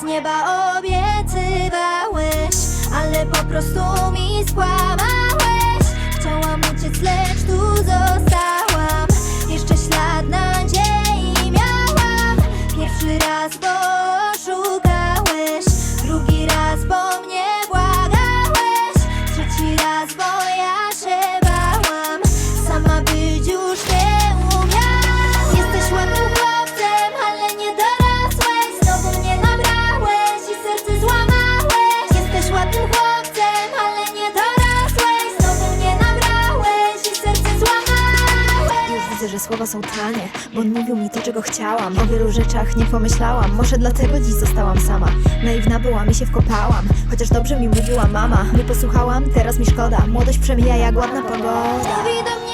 z nieba obiecywałeś, ale po prostu mi skłamałeś. Słowa są tanie, bo on mówił mi to, czego chciałam. O wielu rzeczach nie pomyślałam, może dlatego dziś zostałam sama. Naiwna byłam i się wkopałam, chociaż dobrze mi mówiła mama. Nie posłuchałam, teraz mi szkoda. Młodość przemija jak ładna pogoda.